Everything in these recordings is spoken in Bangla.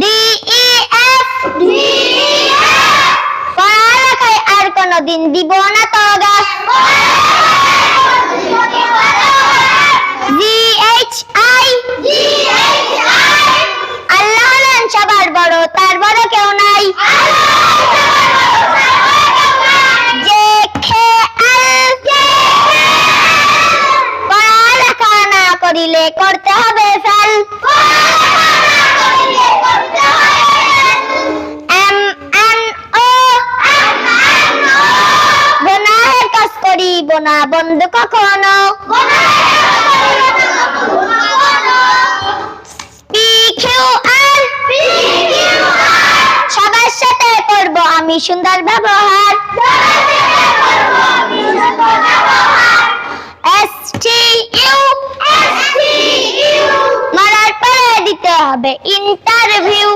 ডি ই এফ পড়ালেখায় আর কোনোদিন দিব না তগা করিব না বন্ধু কখনো। সবার সাথে করব আমি সুন্দর ব্যবহার। মারার পরে দিতে হবে। Interview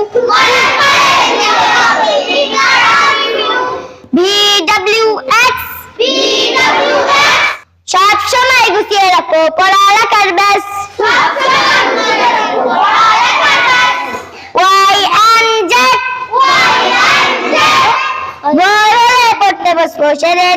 রাখো পড়ালেখার ব্যাস ওয়াই এন জেড ভোর হলে পড়তে বসবো সেরে